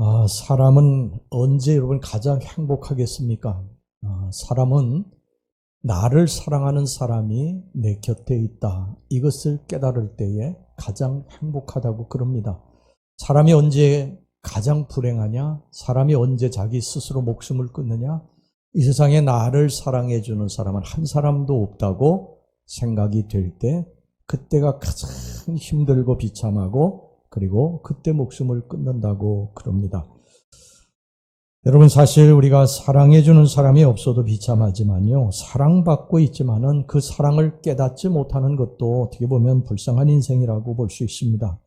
아, 사람은 언제 여러분 가장 행복하겠습니까? 아, 사람은 나를 사랑하는 사람이 내 곁에 있다. 이것을 깨달을 때에 가장 행복하다고 그럽니다. 사람이 언제 가장 불행하냐? 사람이 언제 자기 스스로 목숨을 끊느냐? 이 세상에 나를 사랑해 주는 사람은 한 사람도 없다고 생각이 될 때 그때가 가장 힘들고 비참하고 그리고 그때 목숨을 끊는다고 그럽니다. 여러분 사실 우리가 사랑해 주는 사람이 없어도 비참하지만요. 사랑받고 있지만은 그 사랑을 깨닫지 못하는 것도 어떻게 보면 불쌍한 인생이라고 볼 수 있습니다.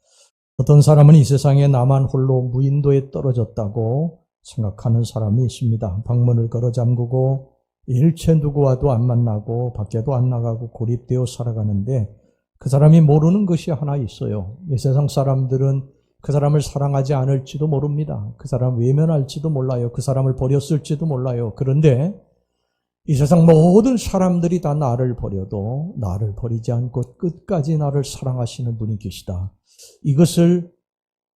어떤 사람은 이 세상에 나만 홀로 무인도에 떨어졌다고 생각하는 사람이 있습니다. 방문을 걸어 잠그고 일체 누구와도 안 만나고 밖에도 안 나가고 고립되어 살아가는데 그 사람이 모르는 것이 하나 있어요. 이 세상 사람들은 그 사람을 사랑하지 않을지도 모릅니다. 그 사람 외면할지도 몰라요. 그 사람을 버렸을지도 몰라요. 그런데 이 세상 모든 사람들이 다 나를 버려도 나를 버리지 않고 끝까지 나를 사랑하시는 분이 계시다. 이것을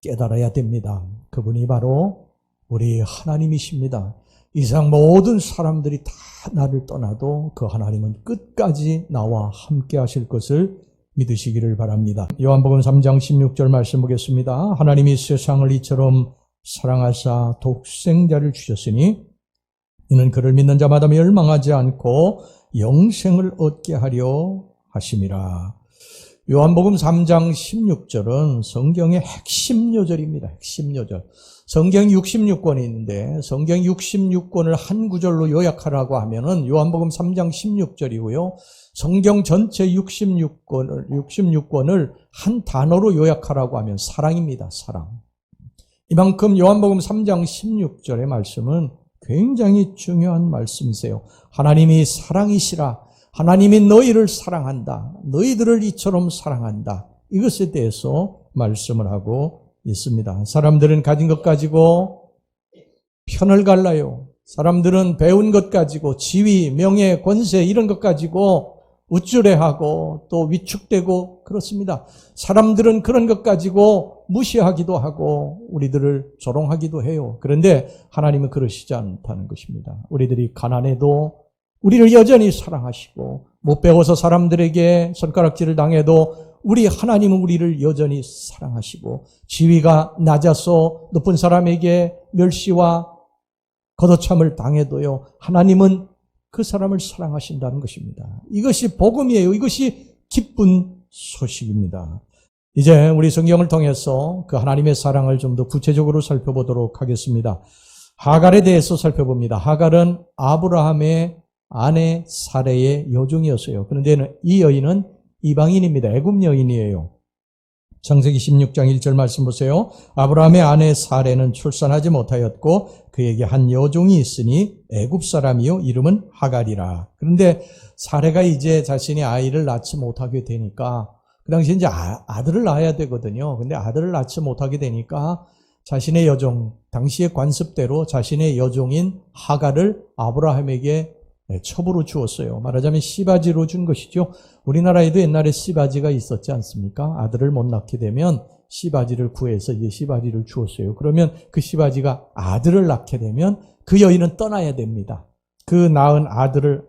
깨달아야 됩니다. 그분이 바로 우리 하나님이십니다. 이 세상 모든 사람들이 다 나를 떠나도 그 하나님은 끝까지 나와 함께 하실 것을 믿으시기를 바랍니다. 요한복음 3장 16절 말씀 보겠습니다. 하나님이 세상을 이처럼 사랑하사 독생자를 주셨으니 이는 그를 믿는 자마다 멸망하지 않고 영생을 얻게 하려 하심이라. 요한복음 3장 16절은 성경의 핵심 요절입니다. 핵심 요절. 성경 66권이 있는데 성경 66권을 한 구절로 요약하라고 하면은 요한복음 3장 16절이고요. 성경 전체 66권을 66권을 한 단어로 요약하라고 하면 사랑입니다. 사랑. 이만큼 요한복음 3장 16절의 말씀은 굉장히 중요한 말씀이세요. 하나님이 사랑이시라. 하나님이 너희를 사랑한다. 너희들을 이처럼 사랑한다. 이것에 대해서 말씀을 하고 있습니다. 사람들은 가진 것 가지고 편을 갈라요. 사람들은 배운 것 가지고 지위, 명예, 권세 이런 것 가지고 우쭐해하고 또 위축되고 그렇습니다. 사람들은 그런 것 가지고 무시하기도 하고 우리들을 조롱하기도 해요. 그런데 하나님은 그러시지 않다는 것입니다. 우리들이 가난해도 우리를 여전히 사랑하시고 못 배워서 사람들에게 손가락질을 당해도 우리 하나님은 우리를 여전히 사랑하시고 지위가 낮아서 높은 사람에게 멸시와 걷어참을 당해도요. 하나님은 그 사람을 사랑하신다는 것입니다. 이것이 복음이에요. 이것이 기쁜 소식입니다. 이제 우리 성경을 통해서 그 하나님의 사랑을 좀 더 구체적으로 살펴보도록 하겠습니다. 하갈에 대해서 살펴봅니다. 하갈은 아브라함의 아내 사례의 여종이었어요. 그런데 이 여인은 이방인입니다. 애굽 여인이에요. 창세기 16장 1절 말씀 보세요. 아브라함의 아내 사례는 출산하지 못하였고 그에게 한 여종이 있으니 애굽 사람이요 이름은 하갈이라. 그런데 사례가 이제 자신이 아이를 낳지 못하게 되니까 그 당시 이제 아, 들을 낳아야 되거든요. 근데 아들을 낳지 못하게 되니까 자신의 여종 당시의 관습대로 자신의 여종인 하갈을 아브라함에게 네, 첩으로 주었어요. 말하자면 씨바지로 준 것이죠. 우리나라에도 옛날에 씨바지가 있었지 않습니까? 아들을 못 낳게 되면 씨바지를 구해서 이제 씨바지를 주었어요. 그러면 그 씨바지가 아들을 낳게 되면 그 여인은 떠나야 됩니다. 그 낳은 아들을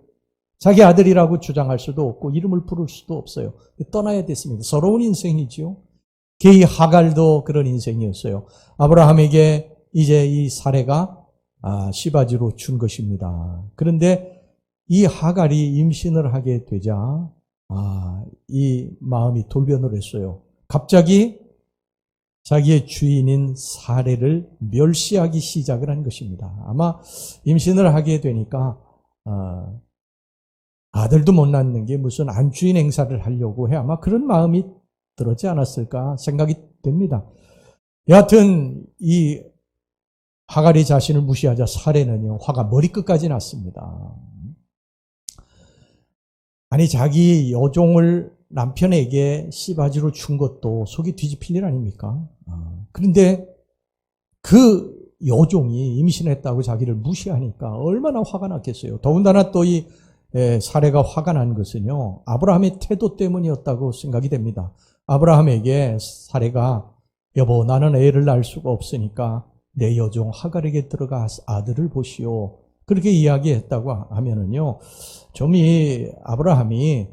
자기 아들이라고 주장할 수도 없고 이름을 부를 수도 없어요. 떠나야 됐습니다. 서러운 인생이지요. 게이 하갈도 그런 인생이었어요. 아브라함에게 이제 이 사례가 아, 시바지로 준 것입니다. 그런데 이 하갈이 임신을 하게 되자 아, 이 마음이 돌변을 했어요. 갑자기 자기의 주인인 사례를 멸시하기 시작을 한 것입니다. 아마 임신을 하게 되니까 아, 아들도 못 낳는 게 무슨 안주인 행사를 하려고 해 아마 그런 마음이 들었지 않았을까 생각이 됩니다. 여하튼 이 하갈이 자신을 무시하자 사례는요 화가 머리끝까지 났습니다. 아니 자기 여종을 남편에게 씨바지로 준 것도 속이 뒤집힐 일 아닙니까? 아, 그런데 그 여종이 임신했다고 자기를 무시하니까 얼마나 화가 났겠어요. 더군다나 또 이 사례가 화가 난 것은요. 아브라함의 태도 때문이었다고 생각이 됩니다. 아브라함에게 사례가 여보 나는 애를 낳을 수가 없으니까 내 여종 하갈에게 들어가 아들을 보시오. 그렇게 이야기했다고 하면은요, 좀 이 아브라함이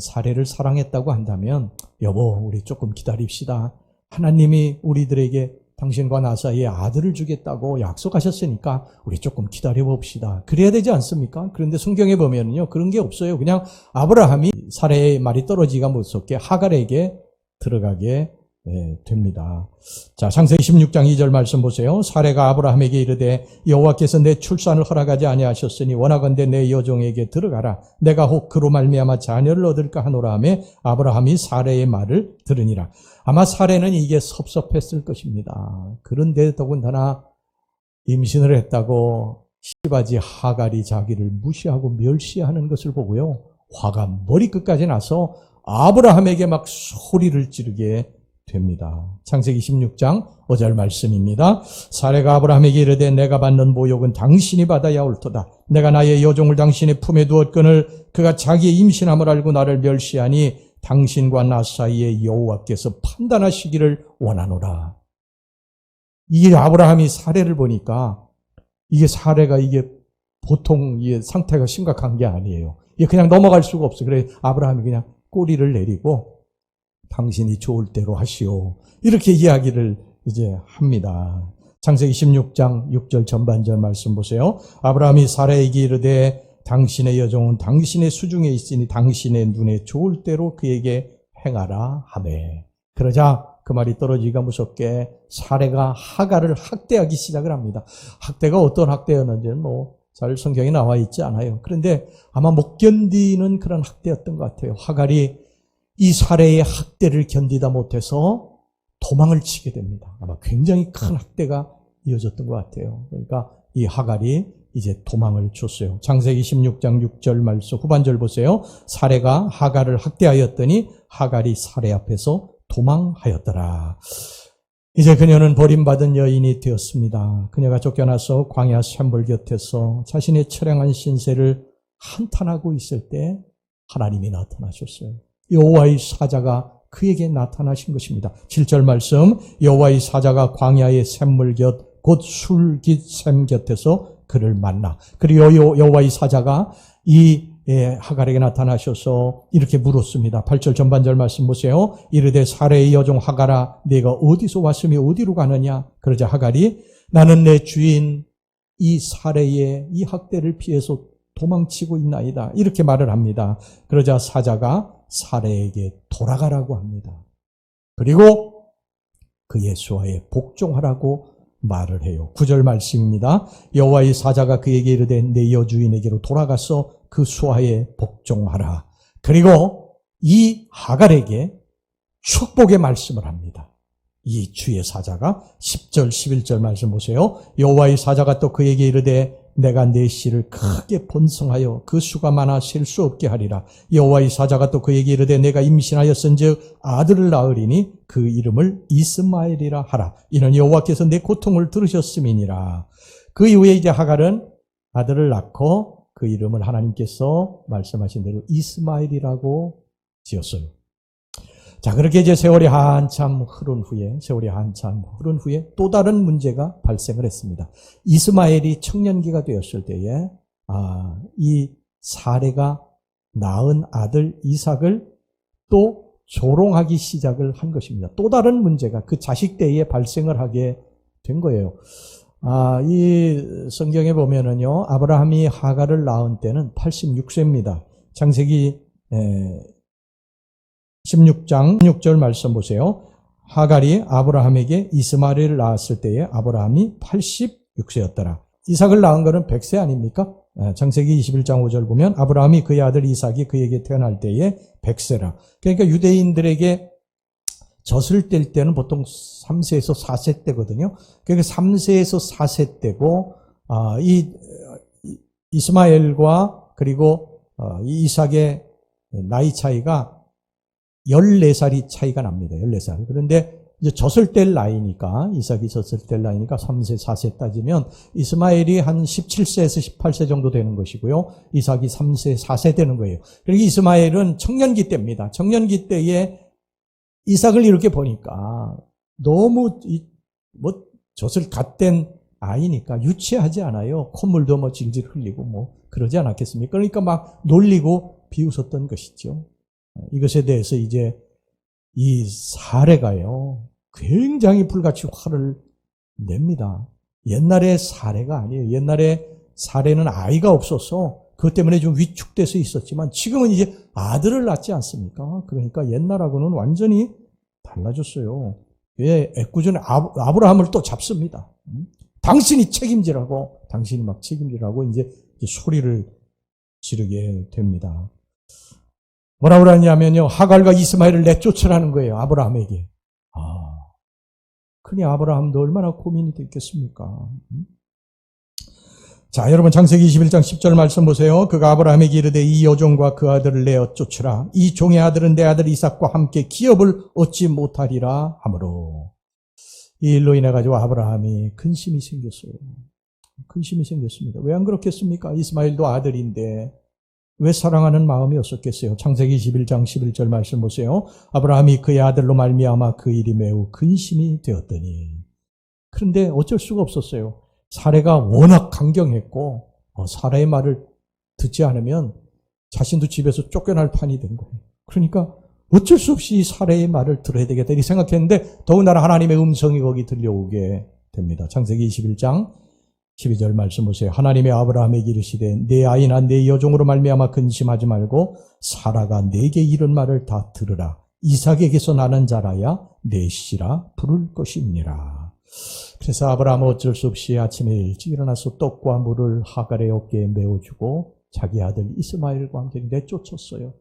사례를 사랑했다고 한다면, 여보, 우리 조금 기다립시다. 하나님이 우리들에게 당신과 나 사이에 아들을 주겠다고 약속하셨으니까 우리 조금 기다려 봅시다. 그래야 되지 않습니까? 그런데 성경에 보면은요, 그런 게 없어요. 그냥 아브라함이 사례의 말이 떨어지기가 무섭게 하갈에게 들어가게 예, 됩니다. 자, 창세기 16장 2절 말씀 보세요. 사례가 아브라함에게 이르되 여호와께서 내 출산을 허락하지 아니하셨으니 원하건대 내 여종에게 들어가라. 내가 혹 그로 말미암아 자녀를 얻을까 하노라 하며 아브라함이 사례의 말을 들으니라. 아마 사례는 이게 섭섭했을 것입니다. 그런데 더군다나 임신을 했다고 시바지 하갈이 자기를 무시하고 멸시하는 것을 보고요. 화가 머리끝까지 나서 아브라함에게 막 소리를 지르게 됩니다. 창세기 16장 5절 말씀입니다. 사례가 아브라함에게 이르되 내가 받는 모욕은 당신이 받아야 옳도다. 내가 나의 여종을 당신의 품에 두었거늘 그가 자기의 임신함을 알고 나를 멸시하니 당신과 나 사이에 여호와께서 판단하시기를 원하노라. 이게 아브라함이 사례를 보니까 이게 사례가 이게 보통 이게 상태가 심각한 게 아니에요. 이게 그냥 넘어갈 수가 없어. 그래 아브라함이 그냥 꼬리를 내리고 당신이 좋을 대로 하시오. 이렇게 이야기를 이제 합니다. 창세기 16장 6절 전반절 말씀 보세요. 아브라함이 사라에게 이르되 당신의 여종은 당신의 수중에 있으니 당신의 눈에 좋을 대로 그에게 행하라 하매. 그러자 그 말이 떨어지기가 무섭게 사례가 하가를 학대하기 시작을 합니다. 학대가 어떤 학대였는지는 뭐 잘 성경에 나와 있지 않아요. 그런데 아마 못 견디는 그런 학대였던 것 같아요. 하갈이 이 사례의 학대를 견디다 못해서 도망을 치게 됩니다. 아마 굉장히 큰 학대가 이어졌던 것 같아요. 그러니까 이 하갈이 이제 도망을 줬어요. 장세기 16장 6절 말씀 후반절 보세요. 사례가 하갈을 학대하였더니 하갈이 사례 앞에서 도망하였더라. 이제 그녀는 버림받은 여인이 되었습니다. 그녀가 쫓겨나서 광야 샘물 곁에서 자신의 처량한 신세를 한탄하고 있을 때 하나님이 나타나셨어요. 여호와의 사자가 그에게 나타나신 것입니다. 7절 말씀 여호와의 사자가 광야의 샘물 곁 곧 술깃 샘 곁에서 그를 만나. 그리고 여호와의 사자가 이 예, 하갈에게 나타나셔서 이렇게 물었습니다. 8절 전반절 말씀 보세요. 이르되 사례의 여종 하갈아 네가 어디서 왔으며 어디로 가느냐? 그러자 하갈이 나는 내 주인 이 사례의 이 학대를 피해서 도망치고 있나이다. 이렇게 말을 합니다. 그러자 사자가 사례에게 돌아가라고 합니다. 그리고 그의 수하에 복종하라고 말을 해요. 구절 말씀입니다. 여호와의 사자가 그에게 이르되 내 여주인에게로 돌아가서 그 수하에 복종하라. 그리고 이 하갈에게 축복의 말씀을 합니다. 이 주의 사자가 10절 11절 말씀 보세요. 여호와의 사자가 또 그에게 이르되 내가 내 씨를 크게 번성하여 그 수가 많아 셀 수 없게 하리라. 여호와의 사자가 또 그에게 이르되 내가 임신하였은즉 아들을 낳으리니 그 이름을 이스마엘이라 하라. 이는 여호와께서 내 고통을 들으셨음이니라. 그 이후에 이제 하갈은 아들을 낳고 그 이름을 하나님께서 말씀하신 대로 이스마엘이라고 지었어요. 자, 그렇게 이제 세월이 한참 흐른 후에, 세월이 한참 흐른 후에 또 다른 문제가 발생을 했습니다. 이스마엘이 청년기가 되었을 때에, 아, 이 사례가 낳은 아들 이삭을 또 조롱하기 시작을 한 것입니다. 또 다른 문제가 그 자식 때에 발생을 하게 된 거예요. 아, 이 성경에 보면은요, 아브라함이 하가를 낳은 때는 86세입니다. 창세기 16장 6절 말씀 보세요. 하갈이 아브라함에게 이스마엘을 낳았을 때에 아브라함이 86세였더라. 이삭을 낳은 것은 100세 아닙니까? 창세기 21장 5절 보면 아브라함이 그의 아들 이삭이 그에게 태어날 때에 100세라. 그러니까 유대인들에게 젖을 뗄 때는 보통 3세에서 4세 때거든요. 그러니까 3세에서 4세 때고 아, 이 이스마엘과 그리고 어, 이삭의 나이 차이가 14살이 차이가 납니다. 14살. 그런데 이제 젖을 뗄 나이니까, 이삭이 젖을 뗄 나이니까 3세, 4세 따지면 이스마엘이 한 17세에서 18세 정도 되는 것이고요. 이삭이 3세, 4세 되는 거예요. 그리고 이스마엘은 청년기 때입니다. 청년기 때에 이삭을 이렇게 보니까 너무, 뭐, 젖을 갓댄 아이니까 유치하지 않아요. 콧물도 뭐 질질 흘리고 뭐 그러지 않았겠습니까? 그러니까 막 놀리고 비웃었던 것이죠. 이것에 대해서 이제 이 사례가요. 굉장히 불같이 화를 냅니다. 옛날의 사례가 아니에요. 옛날에 사례는 아이가 없어서 그것 때문에 좀 위축돼서 있었지만 지금은 이제 아들을 낳지 않습니까? 그러니까 옛날하고는 완전히 달라졌어요. 왜 애꿎은 아브라함을 또 잡습니다. 당신이 책임지라고, 당신이 막 책임지라고 이제 소리를 지르게 됩니다. 뭐라 그러냐면요. 하갈과 이스마엘을 내쫓으라는 거예요. 아브라함에게. 아. 그니 아브라함도 얼마나 고민이 됐겠습니까? 자, 여러분 창세기 21장 10절 말씀 보세요. 그가 아브라함에게 이르되 이 여종과 그 아들을 내어 쫓으라. 이 종의 아들은 내 아들 이삭과 함께 기업을 얻지 못하리라 하므로 이 일로 인해 가지고 아브라함이 근심이 생겼어요. 근심이 생겼습니다. 왜 안 그렇겠습니까? 이스마일도 아들인데 왜 사랑하는 마음이 없었겠어요? 창세기 21장 11절 말씀 보세요. 아브라함이 그의 아들로 말미암아 그 일이 매우 근심이 되었더니 그런데 어쩔 수가 없었어요. 사례가 워낙 강경했고 어, 사례의 말을 듣지 않으면 자신도 집에서 쫓겨날 판이 된 거예요. 그러니까 어쩔 수 없이 사례의 말을 들어야 되겠다 이렇게 생각했는데 더군다나 하나님의 음성이 거기 들려오게 됩니다. 창세기 21장 12절 말씀 보세요. 하나님의 아브라함에게 이르시되 내 아이나 내 여종으로 말미암아 근심하지 말고 사라가 내게 이런 말을 다 들으라. 이삭에게서 나는 자라야 내 씨라 부를 것입니라. 그래서 아브라함은 어쩔 수 없이 아침에 일찍 일어나서 떡과 물을 하갈의 어깨에 메워주고 자기 아들 이스마엘과 함께 내쫓았어요.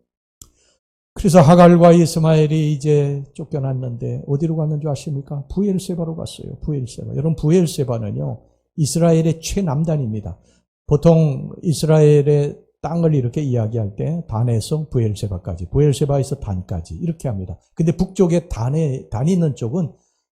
그래서 하갈과 이스마엘이 이제 쫓겨났는데 어디로 갔는 줄 아십니까? 부엘세바로 갔어요. 부엘세바. 여러분 부엘세바는요. 이스라엘의 최남단입니다. 보통 이스라엘의 땅을 이렇게 이야기할 때 단에서 부엘세바까지, 부엘세바에서 단까지 이렇게 합니다. 근데 북쪽에 단에 단이 있는 쪽은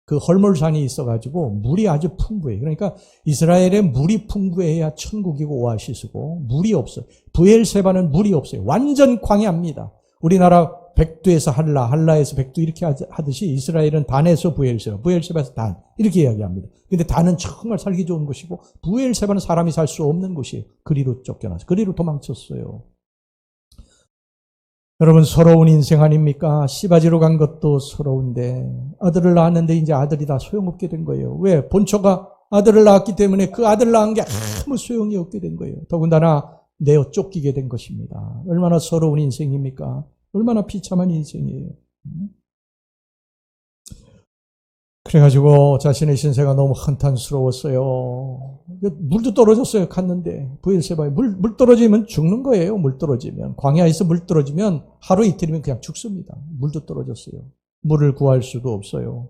그 헐몰산이 있어가지고 물이 아주 풍부해요. 그러니까 이스라엘에 물이 풍부해야 천국이고 오아시스고 물이 없어요. 부엘세바는 물이 없어요. 완전 광야입니다. 우리나라 백두에서 한라, 한라에서 백두 이렇게 하듯이 이스라엘은 단에서 부엘세바, 부엘세바에서 단 이렇게 이야기합니다. 근데 단은 정말 살기 좋은 곳이고 부엘세바는 사람이 살 수 없는 곳이에요. 그리로 쫓겨나서 그리로 도망쳤어요. 여러분 서러운 인생 아닙니까? 씨바지로 간 것도 서러운데 아들을 낳았는데 이제 아들이 다 소용없게 된 거예요. 왜? 본초가 아들을 낳았기 때문에 그 아들 낳은 게 아무 소용이 없게 된 거예요. 더군다나 내어 쫓기게 된 것입니다. 얼마나 서러운 인생입니까? 얼마나 비참한 인생이에요. 그래가지고 자신의 신세가 너무 한탄스러웠어요. 물도 떨어졌어요. 갔는데 부엘세바에 물, 물 떨어지면 죽는 거예요. 물 떨어지면 광야에서 물 떨어지면 하루 이틀이면 그냥 죽습니다. 물도 떨어졌어요. 물을 구할 수도 없어요.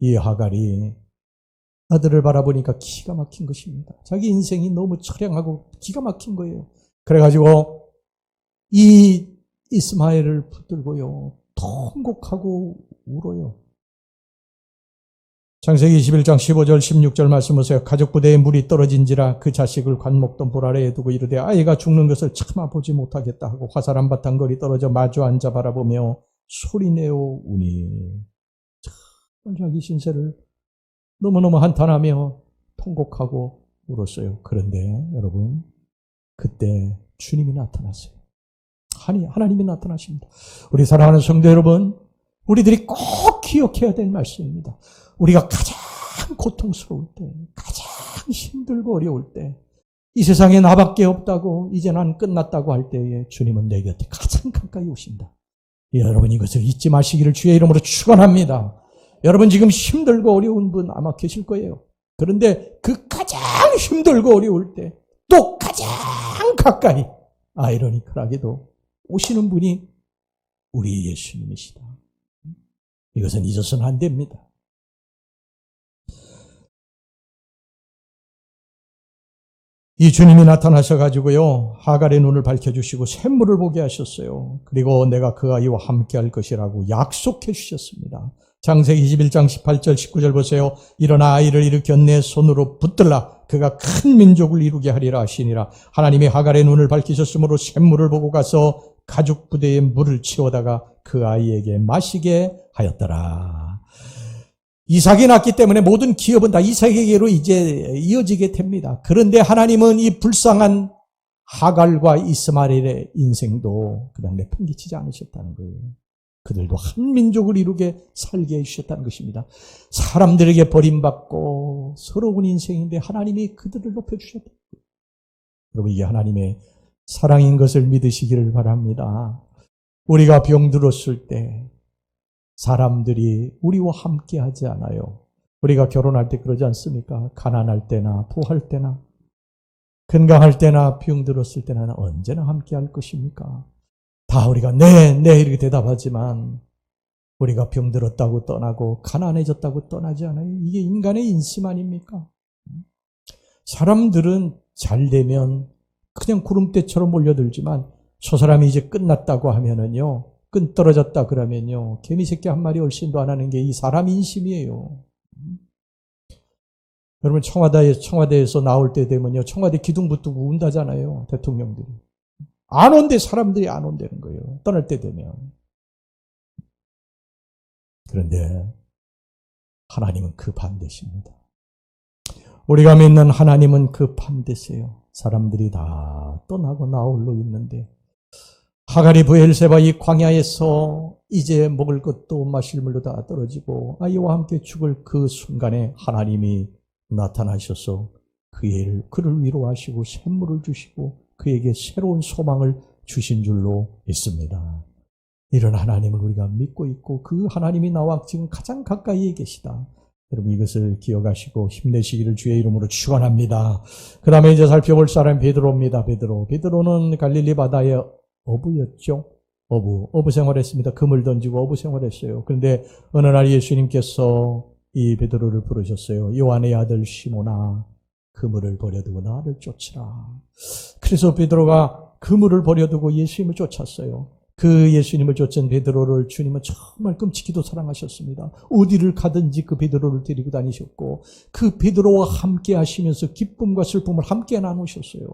이 하갈이 아들을 바라보니까 기가 막힌 것입니다. 자기 인생이 너무 처량하고 기가 막힌 거예요. 그래가지고 이 이스마엘을 붙들고요. 통곡하고 울어요. 창세기 21장 15절 16절 말씀 보세요. 가족 부대에 물이 떨어진지라 그 자식을 관목던 볼 아래에 두고 이르되 아이가 죽는 것을 차마 보지 못하겠다 하고 화살 한 바탕 거리 떨어져 마주 앉아 바라보며 소리내어 우니 자기 신세를 너무너무 한탄하며 통곡하고 울었어요. 그런데 여러분 그때 주님이 나타났어요. 하나님이 나타나십니다. 우리 사랑하는 성도 여러분, 우리들이 꼭 기억해야 될 말씀입니다. 우리가 가장 고통스러울 때, 가장 힘들고 어려울 때, 이 세상에 나밖에 없다고, 이제 난 끝났다고 할 때에 주님은 내 곁에 가장 가까이 오신다. 여러분 이것을 잊지 마시기를 주의 이름으로 축원합니다. 여러분 지금 힘들고 어려운 분 아마 계실 거예요. 그런데 그 가장 힘들고 어려울 때, 또 가장 가까이, 아이러니컬하게도 오시는 분이 우리 예수님이시다. 이것은 잊어서는 안 됩니다. 이 주님이 나타나셔가지고요, 하갈의 눈을 밝혀주시고 샘물을 보게 하셨어요. 그리고 내가 그 아이와 함께 할 것이라고 약속해 주셨습니다. 장세기 21장 18절 19절 보세요. 일어나 아이를 일으켜 내 손으로 붙들라. 그가 큰 민족을 이루게 하리라 하시니라. 하나님이 하갈의 눈을 밝히셨으므로 샘물을 보고 가서 가죽 부대에 물을 치워다가 그 아이에게 마시게 하였더라. 이삭이 낳기 때문에 모든 기업은 다 이삭에게로 이제 이어지게 됩니다. 그런데 하나님은 이 불쌍한 하갈과 이스마엘의 인생도 그냥 내팽개치지 않으셨다는 거예요. 그들도 한 민족을 이루게 살게 해주셨다는 것입니다. 사람들에게 버림받고 서러운 인생인데 하나님이 그들을 높여주셨다. 여러분 이게 하나님의 사랑인 것을 믿으시기를 바랍니다. 우리가 병들었을 때 사람들이 우리와 함께 하지 않아요. 우리가 결혼할 때 그러지 않습니까? 가난할 때나 부할 때나 건강할 때나 병들었을 때나 언제나 함께 할 것입니까? 다 우리가 네, 네 이렇게 대답하지만 우리가 병들었다고 떠나고 가난해졌다고 떠나지 않아요. 이게 인간의 인심 아닙니까? 사람들은 잘 되면 그냥 구름대처럼 몰려들지만 저 사람이 이제 끝났다고 하면은요. 끈 떨어졌다 그러면요. 개미 새끼 한 마리 얼씬도 안 하는 게 이 사람 인심이에요. 여러분 청와대에, 청와대에서 나올 때 되면요. 청와대 기둥 붙고 운다잖아요. 대통령들이. 안 온대 사람들이 안 온다는 거예요. 떠날 때 되면. 그런데 하나님은 그 반대십니다. 우리가 믿는 하나님은 그 반대세요. 사람들이 다 떠나고 나홀로 있는데 하갈이 부엘세바 이 광야에서 이제 먹을 것도 마실 물도 다 떨어지고 아이와 함께 죽을 그 순간에 하나님이 나타나셔서 그의 그를 위로하시고 샘물을 주시고 그에게 새로운 소망을 주신 줄로 믿습니다. 이런 하나님을 우리가 믿고 있고 그 하나님이 나와 지금 가장 가까이에 계시다. 여러분 이것을 기억하시고 힘내시기를 주의 이름으로 축원합니다. 그 다음에 이제 살펴볼 사람 베드로입니다. 베드로. 베드로는 갈릴리 바다의 어부였죠. 어부. 어부 생활했습니다. 금을 던지고 어부 생활했어요. 그런데 어느 날 예수님께서 이 베드로를 부르셨어요. 요한의 아들 시모나 그물을 버려두고 나를 쫓으라. 그래서 베드로가 그물을 버려두고 예수님을 쫓았어요. 그 예수님을 쫓은 베드로를 주님은 정말 끔찍히도 사랑하셨습니다. 어디를 가든지 그 베드로를 데리고 다니셨고 그 베드로와 함께 하시면서 기쁨과 슬픔을 함께 나누셨어요.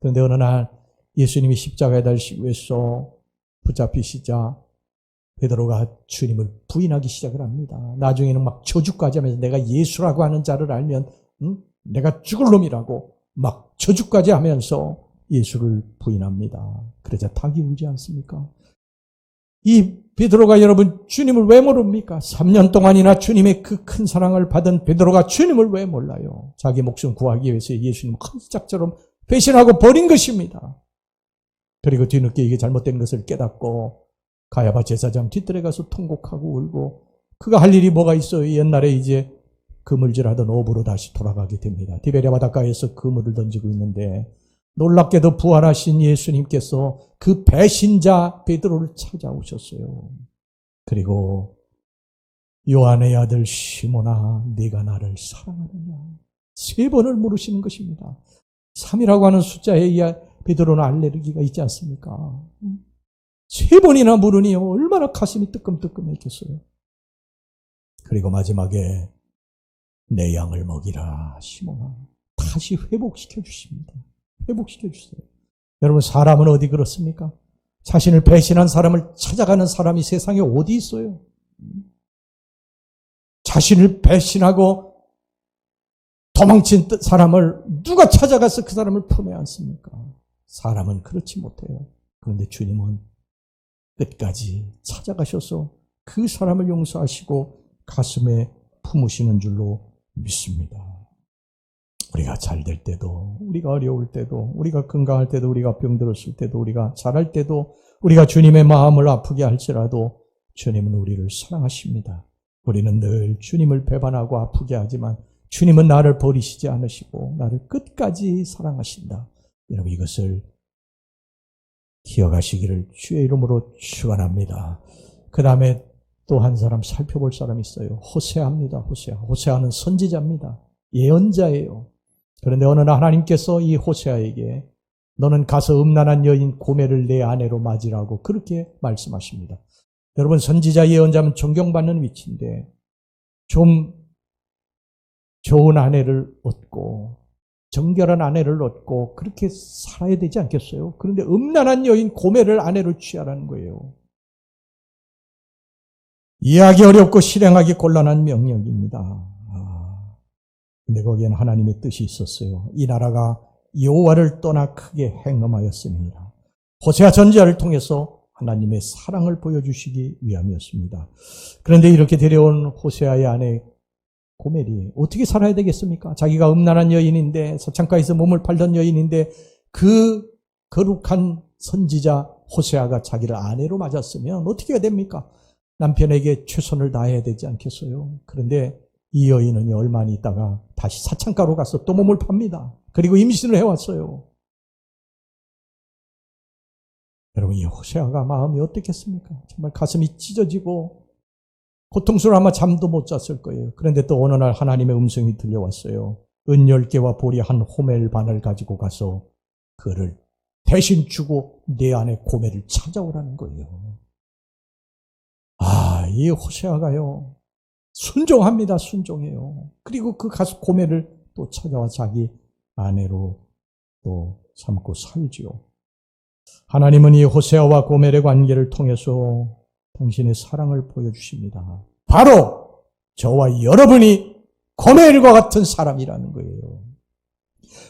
그런데 어느 날 예수님이 십자가에 달시고 해서 붙잡히시자 베드로가 주님을 부인하기 시작을 합니다. 나중에는 막 저주까지 하면서 내가 예수라고 하는 자를 알면 응? 내가 죽을 놈이라고 막 저주까지 하면서 예수를 부인합니다. 그러자 닭이 울지 않습니까? 이 베드로가 여러분 주님을 왜 모릅니까? 3년 동안이나 주님의 그 큰 사랑을 받은 베드로가 주님을 왜 몰라요? 자기 목숨 구하기 위해서 예수님 큰 짝처럼 배신하고 버린 것입니다. 그리고 뒤늦게 이게 잘못된 것을 깨닫고 가야바 제사장 뒤뜰에 가서 통곡하고 울고 그가 할 일이 뭐가 있어요? 옛날에 이제 그물질하던 어부로 다시 돌아가게 됩니다. 디베리아 바닷가에서 그물을 던지고 있는데 놀랍게도 부활하신 예수님께서 그 배신자 베드로를 찾아오셨어요. 그리고 요한의 아들 시모나 네가 나를 사랑하느냐 세 번을 물으시는 것입니다. 3이라고 하는 숫자에 의해 베드로는 알레르기가 있지 않습니까? 세 번이나 물으니 얼마나 가슴이 뜨끔뜨끔했겠어요. 그리고 마지막에 내 양을 먹이라 시모나 다시 회복시켜 주십니다. 회복시켜 주세요. 여러분 사람은 어디 그렇습니까? 자신을 배신한 사람을 찾아가는 사람이 세상에 어디 있어요? 자신을 배신하고 도망친 사람을 누가 찾아가서 그 사람을 품에 안습니까? 사람은 그렇지 못해요. 그런데 주님은 끝까지 찾아가셔서 그 사람을 용서하시고 가슴에 품으시는 줄로 믿습니다. 우리가 잘 될 때도, 우리가 어려울 때도, 우리가 건강할 때도, 우리가 병들었을 때도, 우리가 잘할 때도, 우리가 주님의 마음을 아프게 할지라도 주님은 우리를 사랑하십니다. 우리는 늘 주님을 배반하고 아프게 하지만 주님은 나를 버리시지 않으시고 나를 끝까지 사랑하신다. 여러분 이것을 기억하시기를 주의 이름으로 축원합니다. 그 다음에 또 한 사람 살펴볼 사람이 있어요. 호세아입니다. 호세아. 호세아는 선지자입니다. 예언자예요. 그런데 어느 날 하나님께서 이 호세아에게 너는 가서 음란한 여인 고매를 내 아내로 맞으라고 그렇게 말씀하십니다. 여러분 선지자 예언자면 존경받는 위치인데 좀 좋은 아내를 얻고 정결한 아내를 얻고 그렇게 살아야 되지 않겠어요? 그런데 음란한 여인 고매를 아내로 취하라는 거예요. 이해하기 어렵고 실행하기 곤란한 명령입니다. 아, 근데 거기에는 하나님의 뜻이 있었어요. 이 나라가 여호와를 떠나 크게 행음하였습니다. 호세아 전제를 통해서 하나님의 사랑을 보여주시기 위함이었습니다. 그런데 이렇게 데려온 호세아의 아내 고멜이 어떻게 살아야 되겠습니까? 자기가 음란한 여인인데 서창가에서 몸을 팔던 여인인데 그 거룩한 선지자 호세아가 자기를 아내로 맞았으면 어떻게 해야 됩니까? 남편에게 최선을 다해야 되지 않겠어요? 그런데 이 여인은 얼마 있다가 다시 사창가로 가서 또 몸을 팝니다. 그리고 임신을 해왔어요. 여러분, 이 호세아가 마음이 어떻겠습니까? 정말 가슴이 찢어지고 고통스러워 아마 잠도 못 잤을 거예요. 그런데 또 어느 날 하나님의 음성이 들려왔어요. 은열 개와 보리 한 호멜 반을 가지고 가서 그를 대신 주고 내 안에 고멜을 찾아오라는 거예요. 아, 이 호세아가요. 순종합니다. 순종해요. 그리고 그 가서 고멜을 또 찾아와 자기 아내로 또 삼고 살지요. 하나님은 이 호세아와 고멜의 관계를 통해서 당신의 사랑을 보여주십니다. 바로 저와 여러분이 고멜과 같은 사람이라는 거예요.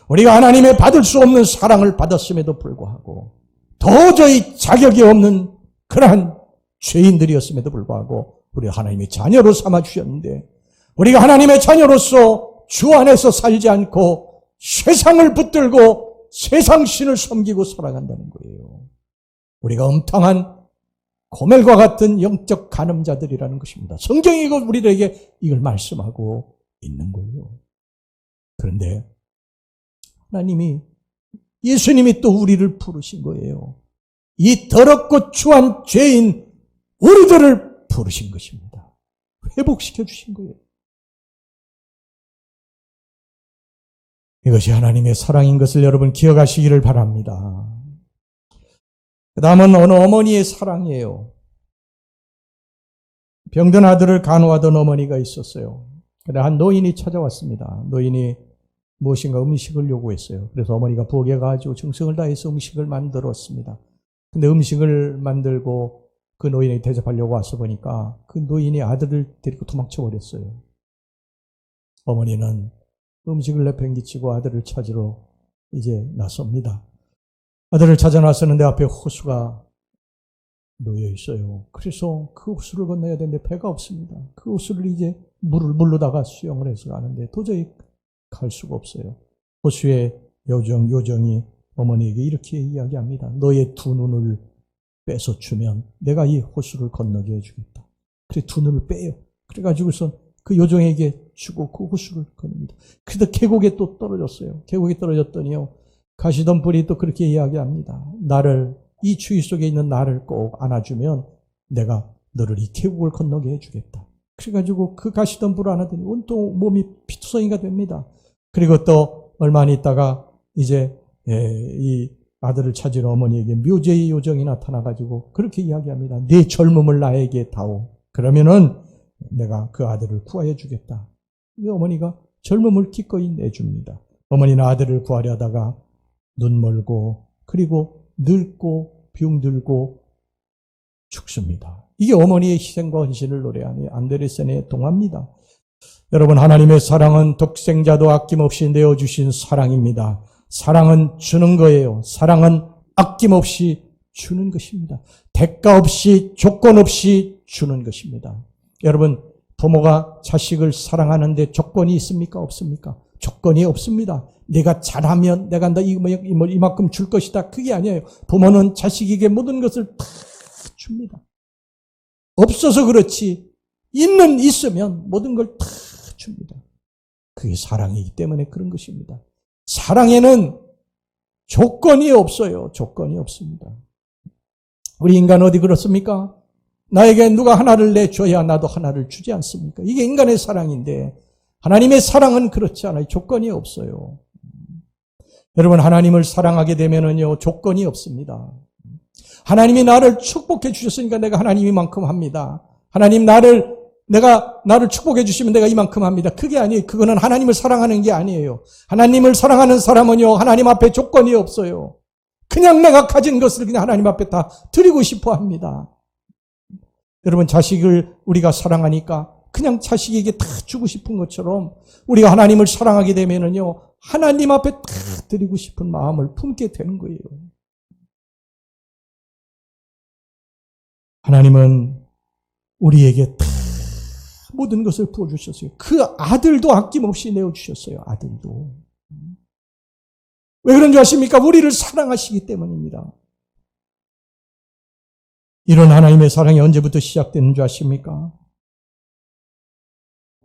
우리가 하나님의 받을 수 없는 사랑을 받았음에도 불구하고 도저히 자격이 없는 그러한 죄인들이었음에도 불구하고 우리 하나님의 자녀로 삼아 주셨는데 우리가 하나님의 자녀로서 주 안에서 살지 않고 세상을 붙들고 세상 신을 섬기고 살아간다는 거예요. 우리가 음탕한 고멜과 같은 영적 간음자들이라는 것입니다. 성경이 우리들에게 이걸 말씀하고 있는 거예요. 그런데 하나님이 예수님이 또 우리를 부르신 거예요. 이 더럽고 추한 죄인 우리들을 부르신 것입니다. 회복시켜 주신 거예요. 이것이 하나님의 사랑인 것을 여러분 기억하시기를 바랍니다. 그 다음은 어느 어머니의 사랑이에요. 병든 아들을 간호하던 어머니가 있었어요. 그래 한 노인이 찾아왔습니다. 노인이 무엇인가 음식을 요구했어요. 그래서 어머니가 부엌에 가지고 정성을 다해서 음식을 만들었습니다. 근데 음식을 만들고 그 노인이 대접하려고 와서 보니까 그 노인이 아들을 데리고 도망쳐 버렸어요. 어머니는 음식을 내팽기치고 아들을 찾으러 이제 나섭니다. 아들을 찾아 나서는데 앞에 호수가 놓여 있어요. 그래서 그 호수를 건너야 되는데 배가 없습니다. 그 호수를 이제 물을 물로다가 수영을 해서 가는데 도저히 갈 수가 없어요. 호수의 요정, 요정이 어머니에게 이렇게 이야기합니다. 너의 두 눈을 빼서 주면 내가 이 호수를 건너게 해주겠다. 그래 두 눈을 빼요. 그래가지고선 그 요정에게 주고 그 호수를 건넙니다. 그래도 계곡에 또 떨어졌어요. 계곡에 떨어졌더니요. 가시던 불이 또 그렇게 이야기합니다. 나를 이 추위 속에 있는 나를 꼭 안아주면 내가 너를 이 계곡을 건너게 해주겠다. 그래가지고 그 가시던 불을 안하더니 온통 몸이 피투성이가 됩니다. 그리고 또 얼마 있다가 이제 예, 이 아들을 찾으러 어머니에게 묘제의 요정이 나타나가지고 그렇게 이야기합니다. 네 젊음을 나에게 다오. 그러면은 내가 그 아들을 구하여 주겠다. 이 어머니가 젊음을 기꺼이 내줍니다. 어머니는 아들을 구하려다가 눈 멀고 그리고 늙고 병들고 죽습니다. 이게 어머니의 희생과 헌신을 노래하는 안데르센의 동화입니다. 여러분 하나님의 사랑은 독생자도 아낌없이 내어주신 사랑입니다. 사랑은 주는 거예요. 사랑은 아낌없이 주는 것입니다. 대가 없이 조건 없이 주는 것입니다. 여러분 부모가 자식을 사랑하는데 조건이 있습니까? 없습니까? 조건이 없습니다. 내가 잘하면 내가 너 이만큼 줄 것이다. 그게 아니에요. 부모는 자식에게 모든 것을 다 줍니다. 없어서 그렇지 있는 있으면 모든 걸 다 줍니다. 그게 사랑이기 때문에 그런 것입니다. 사랑에는 조건이 없어요. 조건이 없습니다. 우리 인간 어디 그렇습니까? 나에게 누가 하나를 내줘야 나도 하나를 주지 않습니까? 이게 인간의 사랑인데 하나님의 사랑은 그렇지 않아요. 조건이 없어요. 여러분 하나님을 사랑하게 되면은요 조건이 없습니다. 하나님이 나를 축복해 주셨으니까 내가 하나님이만큼 합니다. 하나님 나를 내가 나를 축복해 주시면 내가 이만큼 합니다. 그게 아니에요. 그거는 하나님을 사랑하는 게 아니에요. 하나님을 사랑하는 사람은요 하나님 앞에 조건이 없어요. 그냥 내가 가진 것을 그냥 하나님 앞에 다 드리고 싶어 합니다. 여러분 자식을 우리가 사랑하니까 그냥 자식에게 다 주고 싶은 것처럼 우리가 하나님을 사랑하게 되면은요 하나님 앞에 다 드리고 싶은 마음을 품게 되는 거예요. 하나님은 우리에게 다 모든 것을 부어주셨어요. 그 아들도 아낌없이 내어주셨어요. 아들도. 왜 그런 줄 아십니까? 우리를 사랑하시기 때문입니다. 이런 하나님의 사랑이 언제부터 시작되는 줄 아십니까?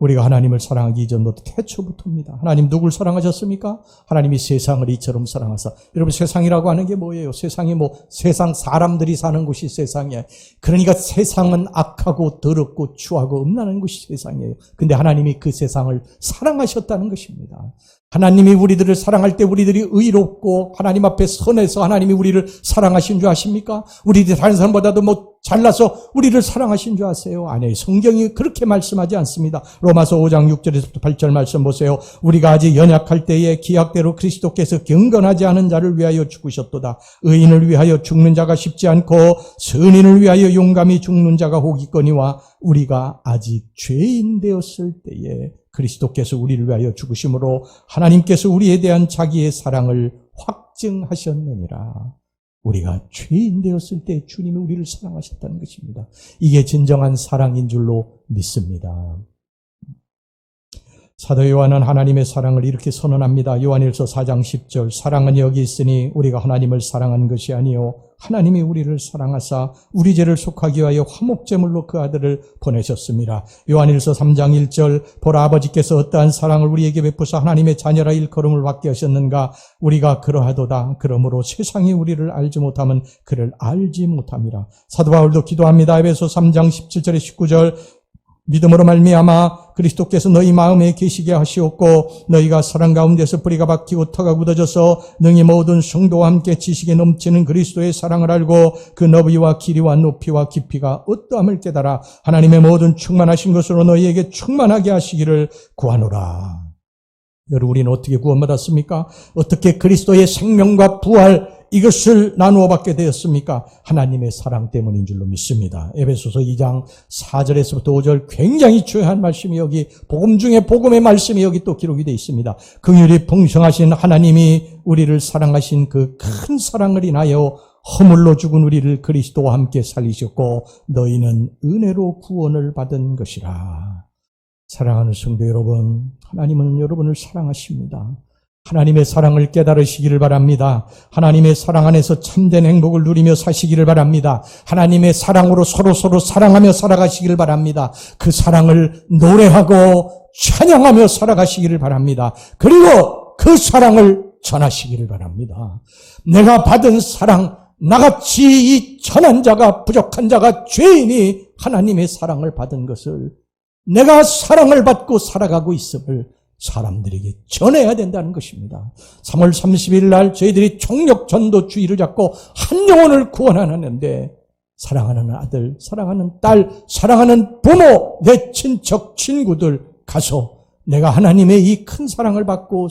우리가 하나님을 사랑하기 이전부터 태초부터입니다. 하나님 누굴 사랑하셨습니까? 하나님이 세상을 이처럼 사랑하사. 여러분 세상이라고 하는 게 뭐예요? 세상이 뭐 세상 사람들이 사는 곳이 세상이에요. 그러니까 세상은 악하고 더럽고 추하고 음란한 곳이 세상이에요. 근데 하나님이 그 세상을 사랑하셨다는 것입니다. 하나님이 우리들을 사랑할 때 우리들이 의롭고 하나님 앞에 선해서 하나님이 우리를 사랑하신 줄 아십니까? 우리들이 다른 사람보다도 뭐 잘나서 우리를 사랑하신 줄 아세요? 아니, 성경이 그렇게 말씀하지 않습니다. 로마서 5장 6절에서 8절 말씀 보세요. 우리가 아직 연약할 때에 기약대로 그리스도께서 경건하지 않은 자를 위하여 죽으셨도다. 의인을 위하여 죽는 자가 쉽지 않고 선인을 위하여 용감히 죽는 자가 혹이거니와 우리가 아직 죄인 되었을 때에 그리스도께서 우리를 위하여 죽으심으로 하나님께서 우리에 대한 자기의 사랑을 확증하셨느니라. 우리가 죄인 되었을 때 주님이 우리를 사랑하셨다는 것입니다. 이게 진정한 사랑인 줄로 믿습니다. 사도 요한은 하나님의 사랑을 이렇게 선언합니다. 요한일서 4장 10절 사랑은 여기 있으니 우리가 하나님을 사랑한 것이 아니요 하나님이 우리를 사랑하사 우리 죄를 속하기 위하여 화목제물로 그 아들을 보내셨습니다. 요한일서 3장 1절 보라 아버지께서 어떠한 사랑을 우리에게 베푸사 하나님의 자녀라 일컬음을 받게 하셨는가 우리가 그러하도다 그러므로 세상이 우리를 알지 못하면 그를 알지 못함이라. 사도 바울도 기도합니다. 에베소 3장 17절에 19절 믿음으로 말미암아 그리스도께서 너희 마음에 계시게 하시옵고 너희가 사랑 가운데서 뿌리가 박히고 터가 굳어져서 능히 모든 성도와 함께 지식에 넘치는 그리스도의 사랑을 알고 그 너비와 길이와 높이와 깊이가 어떠함을 깨달아 하나님의 모든 충만하신 것으로 너희에게 충만하게 하시기를 구하노라. 여러분 우리는 어떻게 구원받았습니까? 어떻게 그리스도의 생명과 부활 이것을 나누어 받게 되었습니까? 하나님의 사랑 때문인 줄로 믿습니다. 에베소서 2장 4절에서부터 5절 굉장히 중요한 말씀이 여기 복음 중에 복음의 말씀이 여기 또 기록이 되어 있습니다. 긍휼이 풍성하신 하나님이 우리를 사랑하신 그 큰 사랑을 인하여 허물로 죽은 우리를 그리스도와 함께 살리셨고 너희는 은혜로 구원을 받은 것이라. 사랑하는 성도 여러분, 하나님은 여러분을 사랑하십니다. 하나님의 사랑을 깨달으시기를 바랍니다. 하나님의 사랑 안에서 참된 행복을 누리며 사시기를 바랍니다. 하나님의 사랑으로 서로 서로 사랑하며 살아가시기를 바랍니다. 그 사랑을 노래하고 찬양하며 살아가시기를 바랍니다. 그리고 그 사랑을 전하시기를 바랍니다. 내가 받은 사랑, 나같이 이 천한 자가 부족한 자가 죄인이 하나님의 사랑을 받은 것을 내가 사랑을 받고 살아가고 있음을 사람들에게 전해야 된다는 것입니다. 3월 30일 날 저희들이 총력 전도 주의를 잡고 한 영혼을 구원하는데 사랑하는 아들, 사랑하는 딸, 사랑하는 부모, 내 친척, 친구들 가서 내가 하나님의 이 큰 사랑을 받고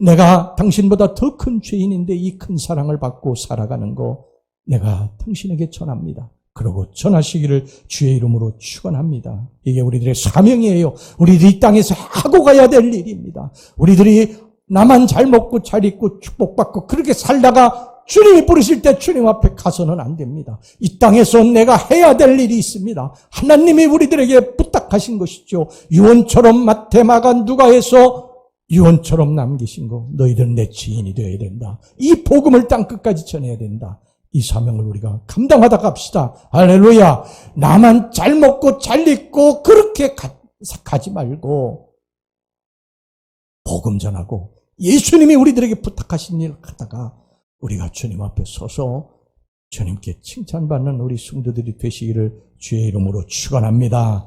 내가 당신보다 더 큰 죄인인데 이 큰 사랑을 받고 살아가는 거 내가 당신에게 전합니다. 그러고 전하시기를 주의 이름으로 축원합니다. 이게 우리들의 사명이에요. 우리들이 이 땅에서 하고 가야 될 일입니다. 우리들이 나만 잘 먹고 잘 입고 축복받고 그렇게 살다가 주님이 부르실 때 주님 앞에 가서는 안 됩니다. 이 땅에서 내가 해야 될 일이 있습니다. 하나님이 우리들에게 부탁하신 것이죠. 유언처럼 마테마가 누가해서 유언처럼 남기신 거 너희들은 내 지인이 되어야 된다. 이 복음을 땅 끝까지 전해야 된다. 이 사명을 우리가 감당하다 갑시다. 할렐루야. 나만 잘 먹고 잘 입고 그렇게 가, 지 말고 복음 전하고 예수님이 우리들에게 부탁하신 일 하다가 우리가 주님 앞에 서서 주님께 칭찬받는 우리 성도들이 되시기를 주의 이름으로 축원합니다.